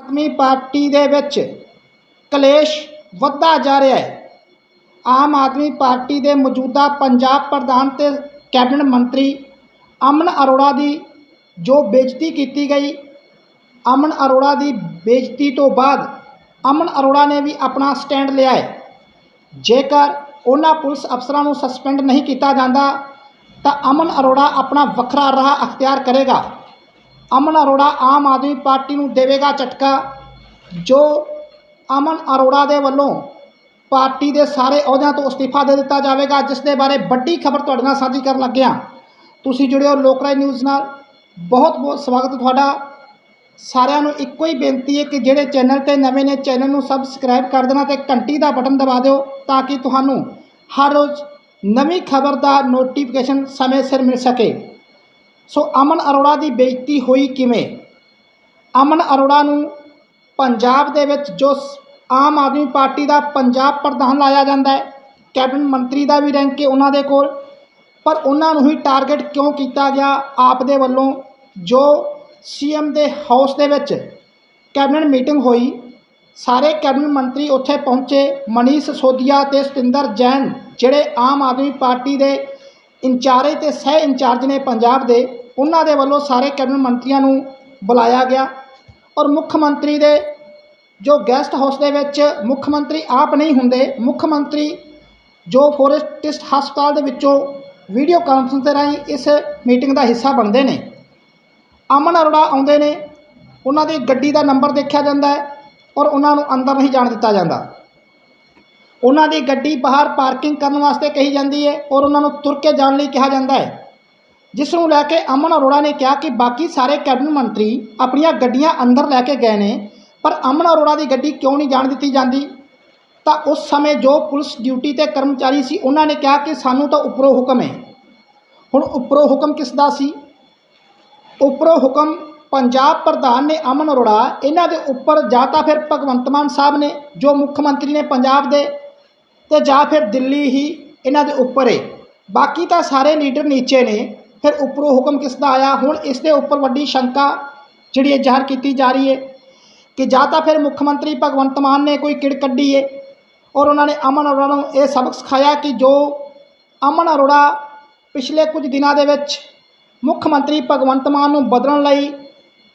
ਆਦਮੀ party ਦੇ ਵਿੱਚ ਕਲੇਸ਼ ਵੱਧਦਾ ਜਾ ਰਿਹਾ ਹੈ। ਆਮ ਆਦਮੀ ਪਾਰਟੀ ਦੇ ਮੌਜੂਦਾ ਪੰਜਾਬ ਪ੍ਰਧਾਨ ਤੇ ਕੈਬਨਿਟ ਮੰਤਰੀ ਅਮਨ ਅਰੋੜਾ ਦੀ ਜੋ ਬੇਇੱਜ਼ਤੀ ਕੀਤੀ ਗਈ, ਅਮਨ ਅਰੋੜਾ ਦੀ ਬੇਇੱਜ਼ਤੀ ਤੋਂ ਬਾਅਦ ਅਮਨ ਅਰੋੜਾ ਨੇ ਵੀ ਆਪਣਾ ਸਟੈਂਡ ਲਿਆ ਹੈ। ਜੇਕਰ ਉਹਨਾਂ ਪੁਲਿਸ ਅਫਸਰਾਂ ਨੂੰ ਸਸਪੈਂਡ ਨਹੀਂ ਕੀਤਾ ਜਾਂਦਾ, ਤਾਂ ਅਮਨ ਅਰੋੜਾ ਆਪਣਾ ਵੱਖਰਾ ਰਾਹ ਅਖਤਿਆਰ ਕਰੇਗਾ। ਅਮਨ ਅਰੋੜਾ ਆਮ ਆਦਮੀ ਪਾਰਟੀ ਨੂੰ ਦੇਵੇਗਾ ਝਟਕਾ। ਜੋ ਅਮਨ ਅਰੋੜਾ ਦੇ ਵੱਲੋਂ ਪਾਰਟੀ ਦੇ ਸਾਰੇ ਅਹੁਦਿਆਂ ਤੋਂ ਅਸਤੀਫਾ ਦੇ ਦਿੱਤਾ ਜਾਵੇਗਾ, ਜਿਸ ਦੇ ਬਾਰੇ ਵੱਡੀ ਖਬਰ ਤੁਹਾਡੇ ਨਾਲ ਸਾਂਝੀ ਕਰਨ ਲੱਗਿਆ ਤੁਸੀਂ ਜੁੜਿਓ ਲੋਕਰਾਜ ਨਿਊਜ਼ ਨਾਲ। ਬਹੁਤ ਬਹੁਤ ਸਵਾਗਤ ਤੁਹਾਡਾ। ਸਾਰਿਆਂ ਨੂੰ ਇੱਕੋ ਹੀ ਬੇਨਤੀ ਹੈ ਕਿ ਜਿਹੜੇ ਚੈਨਲ ਤੇ ਨਵੇਂ ਨੇ, ਚੈਨਲ ਨੂੰ ਸਬਸਕ੍ਰਾਈਬ ਕਰ ਦੇਣਾ ਤੇ ਘੰਟੀ ਦਾ ਬਟਨ ਦਬਾ ਦਿਓ ਤਾਂ ਕਿ ਤੁਹਾਨੂੰ ਹਰ ਰੋਜ਼ ਨਵੀਂ ਖਬਰ ਦਾ ਨੋਟੀਫਿਕੇਸ਼ਨ ਸਮੇਂ ਸਿਰ ਮਿਲ ਸਕੇ। ਸੋ ਅਮਨ ਅਰੋੜਾ ਦੀ ਬੇਇੱਜ਼ਤੀ ਹੋਈ ਕਿਵੇਂ? ਅਮਨ ਅਰੋੜਾ ਨੂੰ ਪੰਜਾਬ ਦੇ ਵਿੱਚ ਜੋ ਆਮ ਆਦਮੀ ਪਾਰਟੀ ਦਾ ਪੰਜਾਬ ਪ੍ਰਧਾਨ ਲਾਇਆ ਜਾਂਦਾ ਹੈ, ਕੈਬਨਿਟ ਮੰਤਰੀ ਦਾ ਵੀ ਰੈਂਕ ਹੈ ਉਹਨਾਂ ਦੇ ਕੋਲ, ਪਰ ਉਹਨਾਂ ਨੂੰ ਹੀ ਟਾਰਗੇਟ ਕਿਉਂ ਕੀਤਾ ਗਿਆ ਆਪ ਦੇ ਵੱਲੋਂ, ਜੋ ਸੀਐਮ ਦੇ ਹਾਊਸ ਦੇ ਵਿੱਚ ਕੈਬਨਿਟ ਮੀਟਿੰਗ ਹੋਈ, ਸਾਰੇ ਕੈਬਨਿਟ ਮੰਤਰੀ ਉੱਥੇ ਪਹੁੰਚੇ, ਮਨੀਸ਼ ਸੋਦੀਆ ਤੇ ਸਤਿੰਦਰ ਜੈਨ, ਜਿਹੜੇ ਆਮ ਆਦਮੀ ਪਾਰਟੀ ਦੇ ਇੰਚਾਰਜ ਤੇ ਸਹਿ ਇੰਚਾਰਜ ਨੇ ਪੰਜਾਬ ਦੇ ਉਹਨਾਂ ਦੇ ਵੱਲੋਂ ਸਾਰੇ ਕੈਬਨਿਟ ਮੰਤਰੀਆਂ ਨੂੰ ਬੁਲਾਇਆ ਗਿਆ ਔਰ ਮੁੱਖ ਮੰਤਰੀ ਦੇ ਜੋ ਗੈਸਟ ਹਾਊਸ ਦੇ ਵਿੱਚ ਮੁੱਖ ਮੰਤਰੀ ਆਪ ਨਹੀਂ ਹੁੰਦੇ, ਮੁੱਖ ਮੰਤਰੀ ਜੋ ਫੋਰੈਸਟਿਸਟ ਹਸਪਤਾਲ ਦੇ ਵਿੱਚੋਂ ਵੀਡੀਓ ਕਾਨਫਰੰਸ ਦੇ ਰਾਹੀਂ ਇਸ ਮੀਟਿੰਗ ਦਾ ਹਿੱਸਾ ਬਣਦੇ ਨੇ। ਅਮਨ ਅਰੋੜਾ ਆਉਂਦੇ ਨੇ, ਉਹਨਾਂ ਦੀ ਗੱਡੀ ਦਾ ਨੰਬਰ ਦੇਖਿਆ ਜਾਂਦਾ ਹੈ ਔਰ ਉਹਨਾਂ ਨੂੰ ਅੰਦਰ ਨਹੀਂ ਜਾਣ ਦਿੱਤਾ ਜਾਂਦਾ। ਉਹਨਾਂ ਦੀ ਗੱਡੀ ਬਾਹਰ ਪਾਰਕਿੰਗ ਕਰਨ ਵਾਸਤੇ ਕਹੀ ਜਾਂਦੀ ਹੈ ਔਰ ਉਹਨਾਂ ਨੂੰ ਤੁਰ ਕੇ ਜਾਣ ਲਈ ਕਿਹਾ ਜਾਂਦਾ ਹੈ। ਜਿਸ ਨੂੰ ਲੈ ਕੇ ਅਮਨ ਅਰੋੜਾ ਨੇ ਕਿਹਾ ਕਿ ਬਾਕੀ ਸਾਰੇ ਕੈਬਨਿਟ ਮੰਤਰੀ ਆਪਣੀਆਂ ਗੱਡੀਆਂ ਅੰਦਰ ਲੈ ਕੇ ਗਏ ਨੇ, ਪਰ ਅਮਨ ਅਰੋੜਾ ਦੀ ਗੱਡੀ ਕਿਉਂ ਨਹੀਂ ਜਾਣ ਦਿੱਤੀ ਜਾਂਦੀ? ਤਾਂ ਉਸ ਸਮੇਂ ਜੋ ਪੁਲਿਸ ਡਿਊਟੀ ਤੇ ਕਰਮਚਾਰੀ ਸੀ, ਉਹਨਾਂ ਨੇ ਕਿਹਾ ਕਿ ਸਾਨੂੰ ਤਾਂ ਉੱਪਰੋਂ ਹੁਕਮ ਹੈ। ਹੁਣ ਉੱਪਰੋਂ ਹੁਕਮ ਕਿਸ ਦਾ ਸੀ? ਉੱਪਰੋਂ ਹੁਕਮ ਪੰਜਾਬ ਪ੍ਰਧਾਨ ਨੇ ਅਮਨ ਅਰੋੜਾ, ਇਹਨਾਂ ਦੇ ਉੱਪਰ ਜਾਂ ਤਾਂ ਫਿਰ ਭਗਵੰਤ ਮਾਨ ਸਾਹਿਬ ਨੇ, ਜੋ ਮੁੱਖ ਮੰਤਰੀ ਨੇ ਪੰਜਾਬ ਦੇ, ਤੇ ਜਾਂ ਫਿਰ ਦਿੱਲੀ ਹੀ ਇਹਨਾਂ ਦੇ ਉੱਪਰ ਹੈ। ਬਾਕੀ ਤਾਂ ਸਾਰੇ ਲੀਡਰ ਨੀਚੇ ਨੇ ਫਿਰ ਉੱਪਰੋਂ ਹੁਕਮ ਕਿਸ ਦਾ ਆਇਆ? ਹੁਣ ਇਸ ਦੇ ਉੱਪਰ ਵੱਡੀ ਸ਼ੰਕਾ ਜਿਹੜੀ ਹੈ ਜ਼ਾਹਰ ਕੀਤੀ ਜਾ ਰਹੀ ਹੈ ਕਿ ਜਾਂ ਤਾਂ ਫਿਰ ਮੁੱਖ ਮੰਤਰੀ ਭਗਵੰਤ ਮਾਨ ਨੇ ਕੋਈ ਕਿੜ ਕੱਢੀ ਹੈ ਔਰ ਉਹਨਾਂ ਨੇ ਅਮਨ ਅਰੋੜਾ ਨੂੰ ਇਹ ਸਬਕ ਸਿਖਾਇਆ ਕਿ ਜੋ ਅਮਨ ਅਰੋੜਾ ਪਿਛਲੇ ਕੁਝ ਦਿਨਾਂ ਦੇ ਵਿੱਚ ਮੁੱਖ ਮੰਤਰੀ ਭਗਵੰਤ ਮਾਨ ਨੂੰ ਬਦਲਣ ਲਈ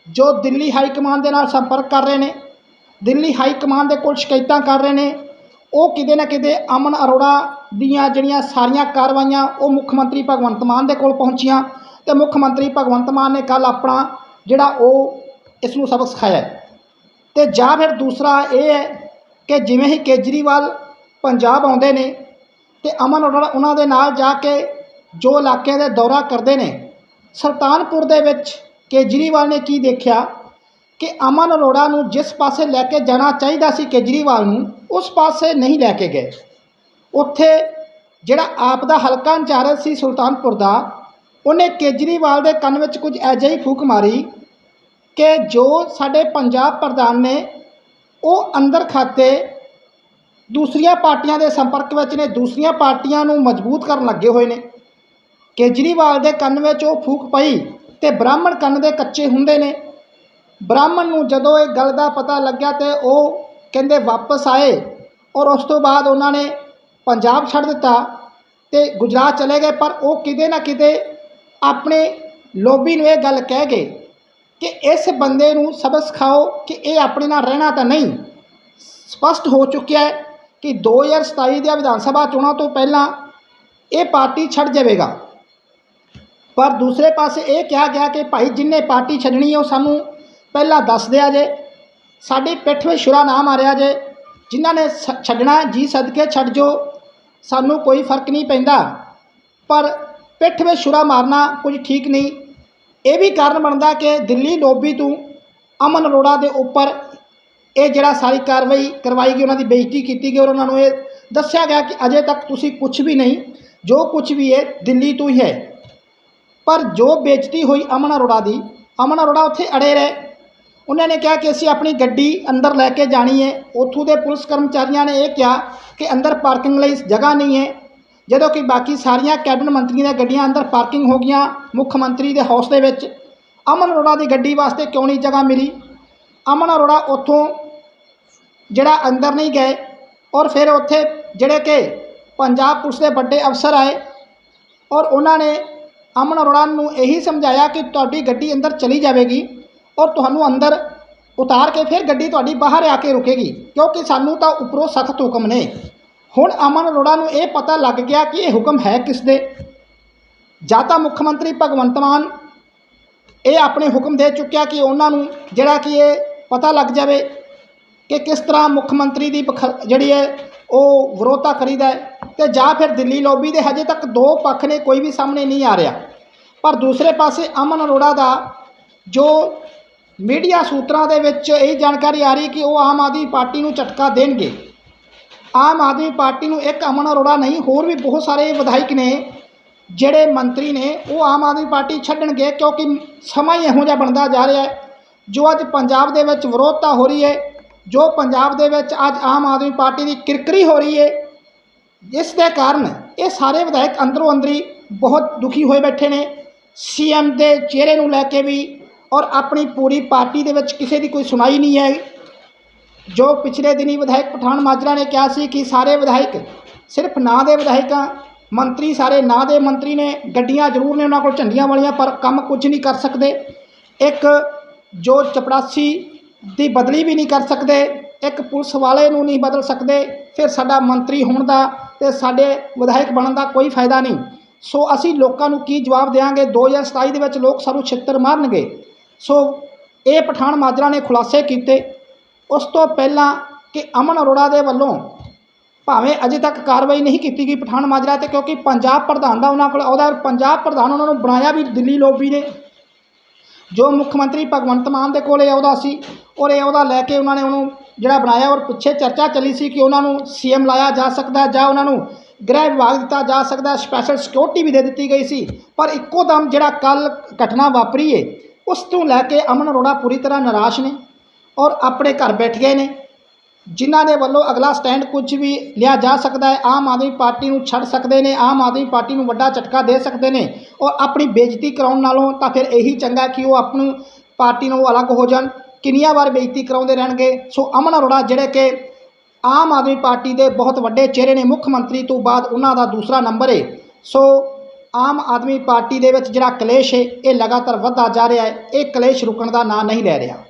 ਜੋ ਦਿੱਲੀ ਹਾਈ ਕਮਾਨ ਦੇ ਨਾਲ ਸੰਪਰਕ ਕਰ ਰਹੇ ਨੇ, ਦਿੱਲੀ ਹਾਈ ਕਮਾਨ ਦੇ ਕੋਲ ਸ਼ਿਕਾਇਤਾਂ ਕਰ ਰਹੇ ਨੇ, ਉਹ ਕਿਤੇ ਨਾ ਕਿਤੇ ਅਮਨ ਅਰੋੜਾ ਦੀਆਂ ਜਿਹੜੀਆਂ ਸਾਰੀਆਂ ਕਾਰਵਾਈਆਂ ਉਹ ਮੁੱਖ ਮੰਤਰੀ ਭਗਵੰਤ ਮਾਨ ਦੇ ਕੋਲ ਪਹੁੰਚੀਆਂ ਤੇ ਮੁੱਖ ਮੰਤਰੀ ਭਗਵੰਤ ਮਾਨ ਨੇ ਕੱਲ ਆਪਣਾ ਜਿਹੜਾ ਉਹ ਇਸ ਨੂੰ ਸਬਕ ਸਿਖਾਇਆ ਹੈ। ਤੇ ਜਾਂ ਫਿਰ ਦੂਸਰਾ ਇਹ ਹੈ ਕਿ ਜਿਵੇਂ ਹੀ ਕੇਜਰੀਵਾਲ ਪੰਜਾਬ ਆਉਂਦੇ ਨੇ ਤੇ ਅਮਨ ਅਰੋੜਾ ਉਹਨਾਂ ਦੇ ਨਾਲ ਜਾ ਕੇ ਜੋ ਇਲਾਕਿਆਂ ਦੇ ਦੌਰਾ ਕਰਦੇ ਨੇ, ਸੁਲਤਾਨਪੁਰ ਦੇ ਵਿੱਚ ਕੇਜਰੀਵਾਲ ਨੇ ਕੀ ਦੇਖਿਆ ਕਿ ਅਮਨ ਅਰੋੜਾ ਨੂੰ ਜਿਸ ਪਾਸੇ ਲੈ ਕੇ ਜਾਣਾ ਚਾਹੀਦਾ ਸੀ ਕੇਜਰੀਵਾਲ ਨੂੰ, ਉਸ ਪਾਸੇ ਨਹੀਂ ਲੈ ਕੇ ਗਏ ਉੱਥੇ ਜਿਹੜਾ ਆਪ ਦਾ ਹਲਕਾ ਇੰਚਾਰਜ ਸੀ ਸੁਲਤਾਨਪੁਰ ਦਾ, ਉਹਨੇ ਕੇਜਰੀਵਾਲ ਦੇ ਕੰਨ ਵਿੱਚ ਕੁਝ ਅਜਿਹੀ ਫੂਕ ਮਾਰੀ ਕਿ ਜੋ ਸਾਡੇ ਪੰਜਾਬ ਪ੍ਰਧਾਨ ਨੇ, ਉਹ ਅੰਦਰ ਖਾਤੇ ਦੂਸਰੀਆਂ ਪਾਰਟੀਆਂ ਦੇ ਸੰਪਰਕ ਵਿੱਚ ਨੇ, ਦੂਸਰੀਆਂ ਪਾਰਟੀਆਂ ਨੂੰ ਮਜ਼ਬੂਤ ਕਰਨ ਲੱਗੇ ਹੋਏ ਨੇ। ਕੇਜਰੀਵਾਲ ਦੇ ਕੰਨ ਵਿੱਚ ਉਹ ਫੂਕ ਪਈ ਤੇ ਬ੍ਰਾਹਮਣ ਕੰਨ ਦੇ ਕੱਚੇ ਹੁੰਦੇ ਨੇ। ਬ੍ਰਾਹਮਣ ਨੂੰ ਜਦੋਂ ਇਹ ਗੱਲ ਦਾ ਪਤਾ ਲੱਗਿਆ ਤੇ ਉਹ ਕਹਿੰਦੇ ਵਾਪਸ ਆਏ ਔਰ ਉਸ ਤੋਂ ਬਾਅਦ ਉਹਨਾਂ ਨੇ ਪੰਜਾਬ ਛੱਡ ਦਿੱਤਾ ਤੇ ਗੁਜਰਾਤ ਚਲੇ ਗਏ, ਪਰ ਉਹ ਕਿਤੇ ਨਾ ਕਿਤੇ ਆਪਣੇ ਲੋਬੀ ਨੂੰ ਇਹ ਗੱਲ ਕਹਿ ਗਏ ਕਿ ਇਸ ਬੰਦੇ ਨੂੰ ਸਬਕ ਸਿਖਾਓ ਕਿ ਇਹ ਆਪਣੇ ਨਾਲ ਰਹਿਣਾ ਤਾਂ ਨਹੀਂ। ਸਪਸ਼ਟ ਹੋ ਚੁੱਕਿਆ ਹੈ ਕਿ 2027 ਦੀਆਂ ਵਿਧਾਨ ਸਭਾ ਚੋਣਾਂ ਤੋਂ ਪਹਿਲਾਂ ਇਹ ਪਾਰਟੀ ਛੱਡ ਜਾਵੇਗਾ। ਪਰ ਦੂਸਰੇ ਪਾਸੇ ਇਹ ਕਿਹਾ ਗਿਆ ਕਿ ਭਾਈ ਜਿੰਨੇ ਪਾਰਟੀ ਛੱਡਣੀ ਹੈ ਉਹ ਸਾਨੂੰ ਪਹਿਲਾਂ ਦੱਸ ਦਿਆ ਜੇ, ਸਾਡੀ ਪਿੱਠ ਵਿੱਚ ਛੁਰਾ ਨਾ ਮਾਰਿਆ ਜੇ, ਜਿਨ੍ਹਾਂ ਨੇ ਸ- ਛੱਡਣਾ ਜੀ ਸਦਕੇ ਛੱਡ ਜੋ ਸਾਨੂੰ ਕੋਈ ਫ਼ਰਕ ਨਹੀਂ ਪੈਂਦਾ। ਪਰ ਪਿੱਠ ਵਿੱਚ ਛੁਰਾ ਮਾਰਨਾ ਕੁਝ ਠੀਕ ਨਹੀਂ। ਇਹ ਵੀ ਕਾਰਨ ਬਣਦਾ ਕਿ ਦਿੱਲੀ ਲੋਬੀ ਤੋਂ ਅਮਨ ਅਰੋੜਾ ਦੇ ਉੱਪਰ ਇਹ ਜਿਹੜਾ ਸਾਰੀ ਕਾਰਵਾਈ ਕਰਵਾਈ ਗਈ, ਉਹਨਾਂ ਦੀ ਬੇਇੱਜ਼ਤੀ ਕੀਤੀ ਗਈ ਔਰ ਉਹਨਾਂ ਨੂੰ ਇਹ ਦੱਸਿਆ ਗਿਆ ਕਿ ਅਜੇ ਤੱਕ ਤੁਸੀਂ ਕੁਝ ਵੀ ਨਹੀਂ, ਜੋ ਕੁਝ ਵੀ ਹੈ ਦਿੱਲੀ ਤੋਂ ਹੀ ਹੈ। ਪਰ ਜੋ ਬੇਇੱਜ਼ਤੀ ਹੋਈ ਅਮਨ ਅਰੋੜਾ ਦੀ, ਅਮਨ ਅਰੋੜਾ ਉੱਥੇ ਅੜੇ ਰਹੇ। ਉਹਨਾਂ ਨੇ ਕਿਹਾ ਕਿ ਅਸੀਂ ਆਪਣੀ ਗੱਡੀ ਅੰਦਰ ਲੈ ਕੇ ਜਾਣੀ ਹੈ। ਉੱਥੋਂ ਦੇ ਪੁਲਿਸ ਕਰਮਚਾਰੀਆਂ ਨੇ ਇਹ ਕਿਹਾ ਕਿ ਅੰਦਰ ਪਾਰਕਿੰਗ ਲਈ ਜਗ੍ਹਾ ਨਹੀਂ ਹੈ। ਜਦੋਂ ਕਿ ਬਾਕੀ ਸਾਰੀਆਂ ਕੈਬਨਿਟ ਮੰਤਰੀਆਂ ਦੀਆਂ ਗੱਡੀਆਂ ਅੰਦਰ ਪਾਰਕਿੰਗ ਹੋ ਗਈਆਂ ਮੁੱਖ ਮੰਤਰੀ ਦੇ ਹਾਊਸ ਦੇ ਵਿੱਚ। ਅਮਨ ਅਰੋੜਾ ਦੀ ਗੱਡੀ ਵਾਸਤੇ ਕਿਉਂ ਨਹੀਂ ਜਗ੍ਹਾ ਮਿਲੀ? ਅਮਨ ਅਰੋੜਾ ਉੱਥੋਂ ਜਿਹੜਾ ਅੰਦਰ ਨਹੀਂ ਗਏ ਔਰ ਫਿਰ ਉੱਥੇ ਜਿਹੜੇ ਕਿ ਪੰਜਾਬ ਪੁਲਿਸ ਦੇ ਵੱਡੇ ਅਫਸਰ ਆਏ ਔਰ ਉਹਨਾਂ ਨੇ ਅਮਨ ਅਰੋੜਾ ਨੂੰ ਇਹੀ ਸਮਝਾਇਆ ਕਿ ਤੁਹਾਡੀ ਗੱਡੀ ਅੰਦਰ ਚਲੀ ਜਾਵੇਗੀ। ਔਰ ਤੁਹਾਨੂੰ ਅੰਦਰ ਉਤਾਰ ਕੇ ਫਿਰ ਗੱਡੀ ਤੁਹਾਡੀ ਬਾਹਰ ਆ ਕੇ ਰੁਕੇਗੀ, ਕਿਉਂਕਿ ਸਾਨੂੰ ਤਾਂ ਉੱਪਰੋਂ ਸਖਤ ਹੁਕਮ ਨੇ। ਹੁਣ ਅਮਨ ਅਰੋੜਾ ਨੂੰ ਇਹ ਪਤਾ ਲੱਗ ਗਿਆ ਕਿ ਇਹ ਹੁਕਮ ਹੈ ਕਿਸ ਦੇ ਜਾਂ ਤਾਂ ਮੁੱਖ ਮੰਤਰੀ ਭਗਵੰਤ ਮਾਨ ਇਹ ਆਪਣੇ ਹੁਕਮ ਦੇ ਚੁੱਕਿਆ ਕਿ ਉਹਨਾਂ ਨੂੰ ਜਿਹੜਾ ਕਿ ਇਹ ਪਤਾ ਲੱਗ ਜਾਵੇ ਕਿ ਕਿਸ ਤਰ੍ਹਾਂ ਮੁੱਖ ਮੰਤਰੀ ਦੀ ਬਖ- ਜਿਹੜੀ ਹੈ ਉਹ ਵਿਰੋਧਤਾ ਕਰੀਦਾ ਹੈ ਤੇ ਜਾਂ ਫਿਰ ਦਿੱਲੀ ਲੌਬੀ ਦੇ ਹਜੇ ਤੱਕ ਦੋ ਪੱਖ ਨੇ, ਕੋਈ ਵੀ ਸਾਹਮਣੇ ਨਹੀਂ ਆ ਰਿਹਾ। ਪਰ ਦੂਸਰੇ ਪਾਸੇ ਅਮਨ ਅਰੋੜਾ ਦਾ ਜੋ ਮੀਡੀਆ ਸੂਤਰਾਂ ਦੇ ਵਿੱਚ ਇਹ ਜਾਣਕਾਰੀ ਆ ਰਹੀ ਕਿ ਉਹ ਆਮ ਆਦਮੀ ਪਾਰਟੀ ਨੂੰ ਝਟਕਾ ਦੇਣਗੇ। ਆਮ ਆਦਮੀ ਪਾਰਟੀ ਨੂੰ ਇੱਕ ਅਮਨ ਅਰੋੜਾ ਨਹੀਂ, ਹੋਰ ਵੀ ਬਹੁਤ ਸਾਰੇ ਵਿਧਾਇਕ ਨੇ ਜਿਹੜੇ ਮੰਤਰੀ ਨੇ, ਉਹ ਆਮ ਆਦਮੀ ਪਾਰਟੀ ਛੱਡਣਗੇ ਕਿਉਂਕਿ ਸਮਾਂ ਹੀ ਇਹੋ ਜਿਹਾ ਬਣਦਾ ਜਾ ਰਿਹਾ ਹੈ। ਜੋ ਅੱਜ ਪੰਜਾਬ ਦੇ ਵਿੱਚ ਵਿਰੋਧਤਾ ਹੋ ਰਹੀ ਹੈ, ਜੋ ਪੰਜਾਬ ਦੇ ਵਿੱਚ ਅੱਜ ਆਮ ਆਦਮੀ ਪਾਰਟੀ ਦੀ ਕਿਰਕਰੀ ਹੋ ਰਹੀ ਹੈ, ਇਸ ਦੇ ਕਾਰਨ ਇਹ ਸਾਰੇ ਵਿਧਾਇਕ ਅੰਦਰੋਂ ਅੰਦਰੀ ਬਹੁਤ ਦੁਖੀ ਹੋਏ ਬੈਠੇ ਨੇ। ਸੀਐਮ ਦੇ ਚਿਹਰੇ ਨੂੰ ਲੈ ਕੇ ਵੀ ਔਰ ਆਪਣੀ ਪੂਰੀ ਪਾਰਟੀ ਦੇ ਵਿੱਚ ਕਿਸੇ ਦੀ ਕੋਈ ਸੁਣਾਈ ਨਹੀਂ ਹੈ। ਜੋ ਪਿਛਲੇ ਦਿਨੀ ਵਿਧਾਇਕ ਪਠਾਨ ਮਾਜਰਾ ਨੇ ਕਿਹਾ ਸੀ ਕਿ ਸਾਰੇ ਵਿਧਾਇਕ ਸਿਰਫ ਨਾਂ ਦੇ ਵਿਧਾਇਕਾਂ, ਮੰਤਰੀ ਸਾਰੇ ਨਾਂ ਦੇ ਮੰਤਰੀ ਨੇ, ਗੱਡੀਆਂ ਜ਼ਰੂਰ ਨੇ ਉਹਨਾਂ ਕੋਲ ਝੰਡੀਆਂ ਵਾਲੀਆਂ, ਪਰ ਕੰਮ ਕੁਝ ਨਹੀਂ ਕਰ ਸਕਦੇ। ਇੱਕ ਜੋ ਚਪੜਾਸੀ ਦੀ ਬਦਲੀ ਵੀ ਨਹੀਂ ਕਰ ਸਕਦੇ, ਇੱਕ ਪੁਲਿਸ ਵਾਲੇ ਨੂੰ ਨਹੀਂ ਬਦਲ ਸਕਦੇ, ਫਿਰ ਸਾਡਾ ਮੰਤਰੀ ਹੋਣ ਦਾ ਤੇ ਸਾਡੇ ਵਿਧਾਇਕ ਬਣਨ ਦਾ ਕੋਈ ਫਾਇਦਾ ਨਹੀਂ। ਸੋ ਅਸੀਂ ਲੋਕਾਂ ਨੂੰ ਕੀ ਜਵਾਬ ਦੇਵਾਂਗੇ 2027 ਦੇ ਵਿੱਚ ਲੋਕ ਸਾਨੂੰ ਛਿੱਤਰ ਮਾਰਨਗੇ। ਸੋ ਇਹ ਪਠਾਨ ਮਾਜਰਾ ਨੇ ਖੁਲਾਸੇ ਕੀਤੇ। ਉਸ ਤੋਂ ਪਹਿਲਾਂ ਕਿ ਅਮਨ ਅਰੋੜਾ ਦੇ ਵੱਲੋਂ ਭਾਵੇਂ ਅਜੇ ਤੱਕ ਕਾਰਵਾਈ ਨਹੀਂ ਕੀਤੀ ਗਈ ਪਠਾਨ ਮਾਜਰਾ ਤੇ, ਕਿਉਂਕਿ ਪੰਜਾਬ ਪ੍ਰਧਾਨ ਦਾ ਉਹਨਾਂ ਕੋਲ ਉਹਦਾ ਪੰਜਾਬ ਪ੍ਰਧਾਨ ਉਹਨਾਂ ਨੂੰ ਬਣਾਇਆ ਵੀ ਦਿੱਲੀ ਲੋਬੀ ਨੇ। ਜੋ ਮੁੱਖ ਮੰਤਰੀ ਭਗਵੰਤ ਮਾਨ ਦੇ ਕੋਲ ਇਹ ਅਹੁਦਾ ਸੀ ਔਰ ਇਹ ਉਹਦਾ ਲੈ ਕੇ ਉਹਨਾਂ ਨੇ ਉਹਨੂੰ ਜਿਹੜਾ ਬਣਾਇਆ ਔਰ ਪਿੱਛੇ ਚਰਚਾ ਚੱਲੀ ਸੀ ਕਿ ਉਹਨਾਂ ਨੂੰ ਸੀਐਮ ਲਾਇਆ ਜਾ ਸਕਦਾ ਜਾਂ ਉਹਨਾਂ ਨੂੰ ਗ੍ਰਹਿ ਵਿਭਾਗ ਦਿੱਤਾ ਜਾ ਸਕਦਾ ਸਪੈਸ਼ਲ ਸਿਕਿਉਰਿਟੀ ਵੀ ਦੇ ਦਿੱਤੀ ਗਈ ਸੀ। ਪਰ ਇੱਕੋ ਦਮ ਜਿਹੜਾ ਕੱਲ ਘਟਨਾ ਵਾਪਰੀ ਏ ਉਸ ਤੋਂ ਲੈ ਕੇ ਅਮਨ ਅਰੋੜਾ ਪੂਰੀ ਤਰ੍ਹਾਂ ਨਿਰਾਸ਼ ਨੇ ਔਰ ਆਪਣੇ ਘਰ ਬੈਠ ਗਏ ਨੇ। ਜਿਨ੍ਹਾਂ ਦੇ ਵੱਲੋਂ ਅਗਲਾ ਸਟੈਂਡ ਕੁਝ ਵੀ ਲਿਆ ਜਾ ਸਕਦਾ ਹੈ, ਆਮ ਆਦਮੀ ਪਾਰਟੀ ਨੂੰ ਛੱਡ ਸਕਦੇ ਨੇ, ਆਮ ਆਦਮੀ ਪਾਰਟੀ ਨੂੰ ਵੱਡਾ ਝਟਕਾ ਦੇ ਸਕਦੇ ਨੇ ਔਰ ਆਪਣੀ ਬੇਇੱਜ਼ਤੀ ਕਰਾਉਣ ਨਾਲੋਂ ਤਾਂ ਫਿਰ ਇਹੀ ਚੰਗਾ ਕਿ ਉਹ ਆਪਣੀ ਪਾਰਟੀ ਨੂੰ ਅਲੱਗ ਹੋ ਜਾਣ। ਕਿੰਨੀਆਂ ਵਾਰ ਬੇਇੱਜ਼ਤੀ ਕਰਾਉਂਦੇ ਰਹਿਣਗੇ? ਸੋ ਅਮਨ ਅਰੋੜਾ ਜਿਹੜੇ ਕਿ ਆਮ ਆਦਮੀ ਪਾਰਟੀ ਦੇ ਬਹੁਤ ਵੱਡੇ ਚਿਹਰੇ ਨੇ, ਮੁੱਖ ਮੰਤਰੀ ਤੋਂ ਬਾਅਦ ਉਹਨਾਂ ਦਾ ਦੂਸਰਾ ਨੰਬਰ ਹੈ ਸੋ ਆਮ ਆਦਮੀ ਪਾਰਟੀ ਦੇ ਵਿੱਚ ਜਿਹੜਾ ਕਲੇਸ਼ ਹੈ, ਇਹ ਲਗਾਤਾਰ ਵੱਧਦਾ ਜਾ ਰਿਹਾ ਹੈ, ਇਹ ਕਲੇਸ਼ ਰੁਕਣ ਦਾ ਨਾਂ ਨਹੀਂ ਲੈ ਰਿਹਾ।